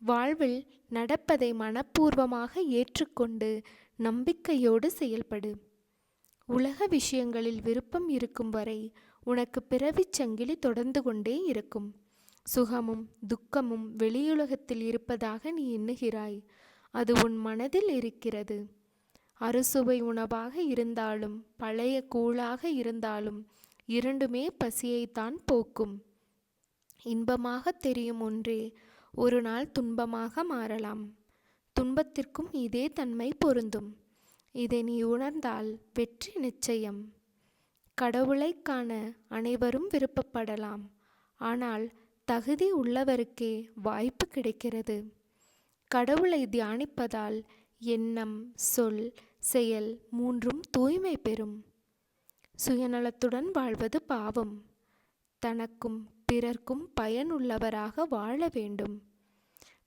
வாழ்வில் நடப்பதை மனப்பூர்வமாக ஏற்றுக்கொண்டு நம்பிக்கையோடு செயல்படு. உலக விஷயங்களில் விருப்பம் இருக்கும் வரை உனக்கு பிறவிச் சங்கிலி தொடர்ந்து கொண்டே இருக்கும். சுகமும் துக்கமும் வெளியுலகத்தில் இருப்பதாக நீ எண்ணுகிறாய். அது உன் மனதில் இருக்கிறது. அறுசுவை உணவாக இருந்தாலும் பழைய கூழாக இருந்தாலும் இரண்டுமே பசியைத்தான் போக்கும். இன்பமாக தெரியும் ஒன்றே ஒரு நாள் துன்பமாக மாறலாம். துன்பத்திற்கும் இதே தன்மை பொருந்தும். இதை நீ உணர்ந்தால் வெற்றி நிச்சயம். கடவுளை காண அனைவரும் விருப்பப்படலாம். ஆனால் தகுதி உள்ளவருக்கே வாய்ப்பு கிடைக்கிறது. கடவுளை தியானிப்பதால் எண்ணம் சொல் செயல் மூன்றும் தூய்மை பெறும். சுயநலத்துடன் வாழ்வது பாவம். தனக்கும் பிறர்க்கும் பயனுள்ளவராக வாழ வேண்டும்.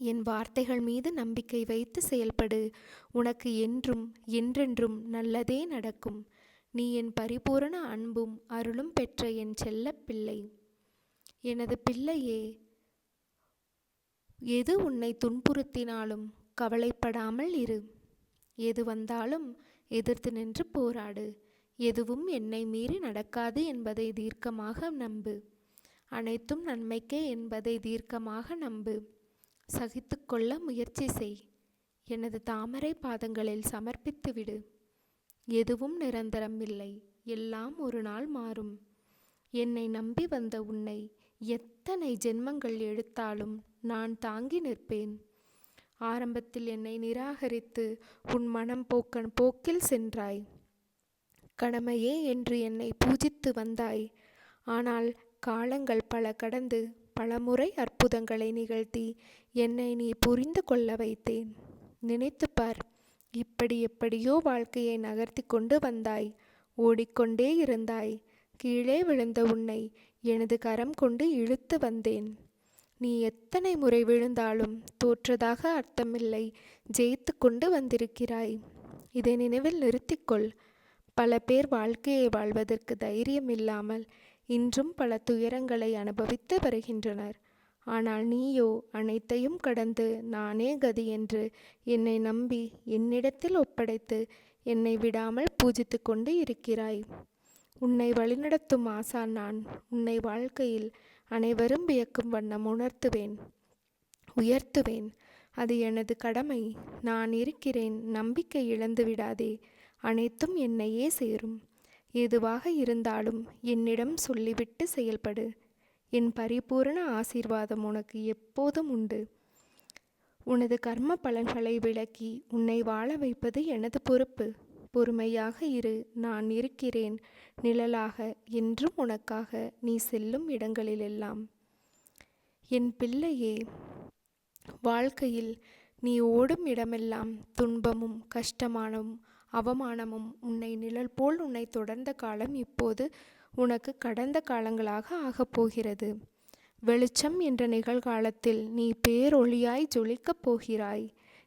என் வார்த்தைகள் மீது நம்பிக்கை வைத்து செயல்படு. உனக்கு என்றும் என்றென்றும் நல்லதே நடக்கும். நீ என் பரிபூரண அன்பும் அருளும் பெற்ற என் செல்ல பிள்ளை. எனது பிள்ளையே எது உன்னை துன்புறுத்தினாலும் கவலைப்படாமல் இரு. எது வந்தாலும் எதிர்த்து நின்று போராடு. எதுவும் என்னை மீறி நடக்காது என்பதை தீர்க்கமாக நம்பு. அனைத்தும் நன்மைக்கே என்பதை தீர்க்கமாக நம்பு. சகித்துக்கொள்ள முயற்சி செய். எனது தாமரை பாதங்களில் சமர்ப்பித்து விடு. எதுவும் நிரந்தரம் இல்லை. எல்லாம் ஒரு நாள் மாறும். என்னை நம்பி வந்த உன்னை எத்தனை ஜென்மங்கள் எடுத்தாலும் நான் தாங்கி நிற்பேன். ஆரம்பத்தில் என்னை நிராகரித்து உன் மனம் போக்கன் போக்கில் சென்றாய். கடமையே என்று என்னை பூஜித்து வந்தாய். ஆனால் காலங்கள் பல கடந்து பலமுறை அற்புதங்களை நிகழ்த்தி என்னை நீ புரிந்து கொள்ள வைத்தேன். நினைத்துப்பார் இப்படி எப்படியோ வாழ்க்கையை நகர்த்தி கொண்டு வந்தாய். ஓடிக்கொண்டே இருந்தாய். கீழே விழுந்த உன்னை எனது கரம் கொண்டு இழுத்து வந்தேன். நீ எத்தனை முறை விழுந்தாலும் தோற்றதாக அர்த்தமில்லை. ஜெயித்து கொண்டு வந்திருக்கிறாய். இதை நினைவில் நிறுத்திக்கொள் பல பேர் வாழ்க்கையை வாழ்வதற்கு தைரியம் இல்லாமல் இன்றும் பல துயரங்களை அனுபவித்து வருகின்றனர். ஆனால் நீயோ அனைத்தையும் கடந்து நானே கதி என்று என்னை நம்பி என்னிடத்தில் ஒப்படைத்து என்னை விடாமல் பூஜித்து கொண்டு இருக்கிறாய். உன்னை வழிநடத்தும் ஆசான் நான். உன்னை வாழ்க்கையில் அனைவரும் வியக்கும் வண்ணம் உணர்த்துவேன். உயர்த்துவேன். அது எனது கடமை. நான் இருக்கிறேன். நம்பிக்கை இழந்து விடாதே அனைத்தும் என்னையே சேரும். எதுவாக இருந்தாலும் என்னிடம் சொல்லிவிட்டு செயல்படு. என் பரிபூரண ஆசீர்வாதம் உனக்கு எப்போதும் உண்டு. உனது கர்ம பலன்களை விளக்கி உன்னை வாழ வைப்பது எனது பொறுப்பு. பொறுமையாக இரு நான் இருக்கிறேன். நிழலாக என்றும் உனக்காக நீ செல்லும் இடங்களிலெல்லாம். என் பிள்ளையே வாழ்க்கையில் நீ ஓடும் இடமெல்லாம் துன்பமும் கஷ்டமானும் அவமானமும் உன்னை நிழல் போல் உன்னை தொடர்ந்த காலம் இப்போது உனக்கு கடந்த காலங்களாக ஆகப் போகிறது. வெளிச்சம் என்ற நிகழ்காலத்தில் நீ பேரொளியாய் ஜொலிக்கப் போகிறாய்.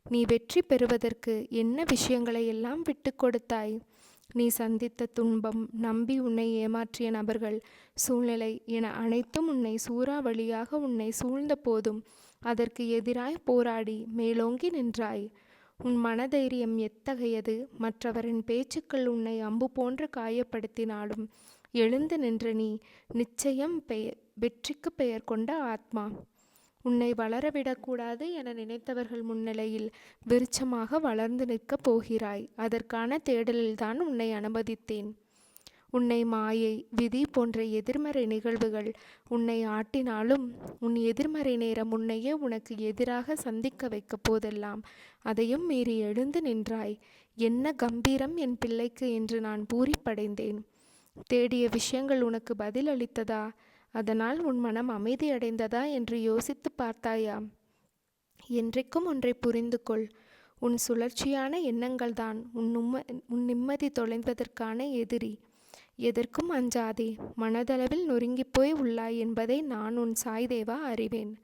நீ வெற்றி பெறுவதற்கு என்ன விஷயங்களை எல்லாம் விட்டு கொடுத்தாய்? நீ சந்தித்த துன்பம் நம்பி உன்னை ஏமாற்றிய நபர்கள் சூழ்நிலை என அனைத்தும் உன்னை சூறாவளியாக உன்னை சூழ்ந்த போதும் அதற்கு எதிராய் போராடி மேலோங்கி நின்றாய். உன் மனதைரியம் எத்தகையது? மற்றவரின் பேச்சுக்கள் உன்னை அம்பு போன்று காயப்படுத்தினாலும் எழுந்து நின்ற நீ நிச்சயம் பெயர் வெற்றிக்கு பெயர் கொண்ட ஆத்மா. உன்னை வளரவிடக்கூடாது என நினைத்தவர்கள் முன்னிலையில் விருட்சமாக வளர்ந்து நிற்கப் போகிறாய். அதற்கான தேடலில்தான் உன்னை அனுமதித்தேன். உன்னை மாயை விதி போன்ற எதிர்மறை நிகழ்வுகள் உன்னை ஆட்டினாலும் உன் எதிர்மறை நேரம் உன்னையே உனக்கு எதிராக சந்திக்க வைக்க போதெல்லாம் அதையும் மீறி எழுந்து நின்றாய். என்ன கம்பீரம் என் பிள்ளைக்கு என்று நான் பூரிப்படைந்தேன். தேடிய விஷயங்கள் உனக்கு பதில் அளித்ததா? அதனால் உன் மனம் அமைதியடைந்ததா என்று யோசித்து பார்த்தாயா என்றைக்கும் ஒன்றை புரிந்து கொள். உன் சுழற்சியான எண்ணங்கள்தான் உன் உம்ம உன் நிம்மதி தொலைந்ததற்கான எதிரி. எதற்கும் அஞ்சாதே. மனதளவில் நொறுங்கிப் போய் உள்ளாய் என்பதை நான் உன் சாய்தேவா அறிவேன்.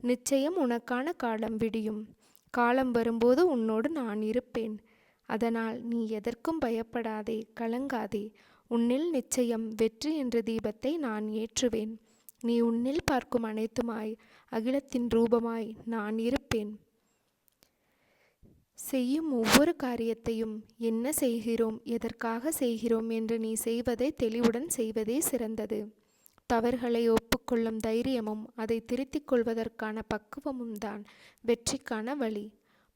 நிச்சயம் உனக்கான காலம் விடியும். காலம் வரும்போது உன்னோடு நான் இருப்பேன். அதனால் நீ எதற்கும் பயப்படாதே கலங்காதே. உன்னில் நிச்சயம் வெற்றி என்ற தீபத்தை நான் ஏற்றுவேன். நீ உன்னில் பார்க்கும் அனைத்துமாய் அகிலத்தின் ரூபமாய் நான் இருப்பேன். செய்யும் ஒவ்வொரு காரியத்தையும் என்ன செய்கிறோம் எதற்காக செய்கிறோம் என்று நீ செய்வதை தெளிவுடன் செய்வதே சிறந்தது. தவறுகளை ஒப்புக்கொள்ளும் தைரியமும் அதை திருத்திக் கொள்வதற்கான பக்குவமும் தான் வெற்றிக்கான வழி.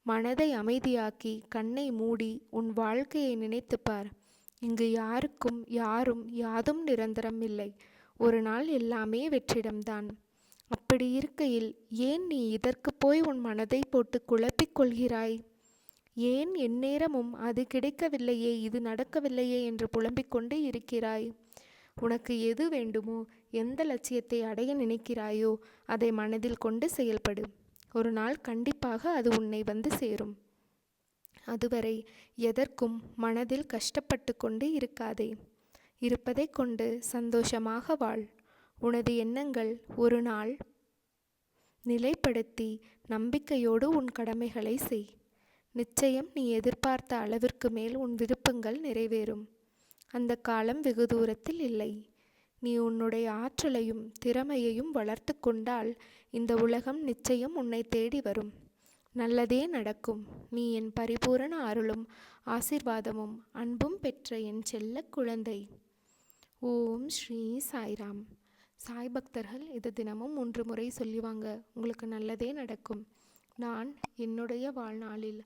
மனதை அமைதியாக்கி கண்ணை மூடி உன் வாழ்க்கையை நினைத்துப்பார் இங்கு யாருக்கும் யாரும் யாதும் நிரந்தரம் இல்லை. ஒரு நாள் எல்லாமே வெற்றிடம்தான். அப்படி இருக்கையில் ஏன் நீ இதற்கு போய் உன் மனதை போட்டு குழப்பிக் கொள்கிறாய்? ஏன் எந்நேரமும் அது கிடைக்கவில்லையே இது நடக்கவில்லையே என்று புலம்பிக் கொண்டே இருக்கிறாய். உனக்கு எது வேண்டுமோ எந்த லட்சியத்தை அடைய நினைக்கிறாயோ அதை மனதில் கொண்டு செயல்படு. ஒரு நாள் கண்டிப்பாக அது உன்னை வந்து சேரும். அதுவரை எதற்கும் மனதில் கஷ்டப்பட்டு கொண்டு இருக்காதே. இருப்பதை கொண்டு சந்தோஷமாக வாழ். உனது எண்ணங்கள் ஒரு நாள் நிலைப்படுத்தி நம்பிக்கையோடு உன் கடமைகளை செய். நிச்சயம் நீ எதிர்பார்த்த அளவிற்கு மேல் உன் விருப்பங்கள் நிறைவேறும். அந்த காலம் வெகு தூரத்தில் இல்லை. நீ உன்னுடைய ஆற்றலையும் திறமையையும் வளர்த்து கொண்டால் இந்த உலகம் நிச்சயம் உன்னை தேடி வரும். நல்லதே நடக்கும். நீ என் பரிபூரண அருளும் ஆசிர்வாதமும் அன்பும் பெற்ற என் செல்ல குழந்தை. ஓம் ஸ்ரீ சாய்ராம். சாய் பக்தர்கள் இது தினமும் மூன்று முறை சொல்லுவாங்க உங்களுக்கு நல்லதே நடக்கும். நான் என்னுடைய வாழ்நாளில்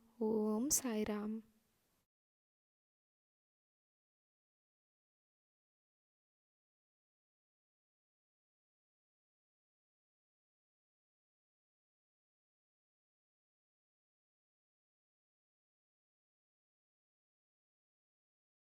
ஓம் சாய்ராம்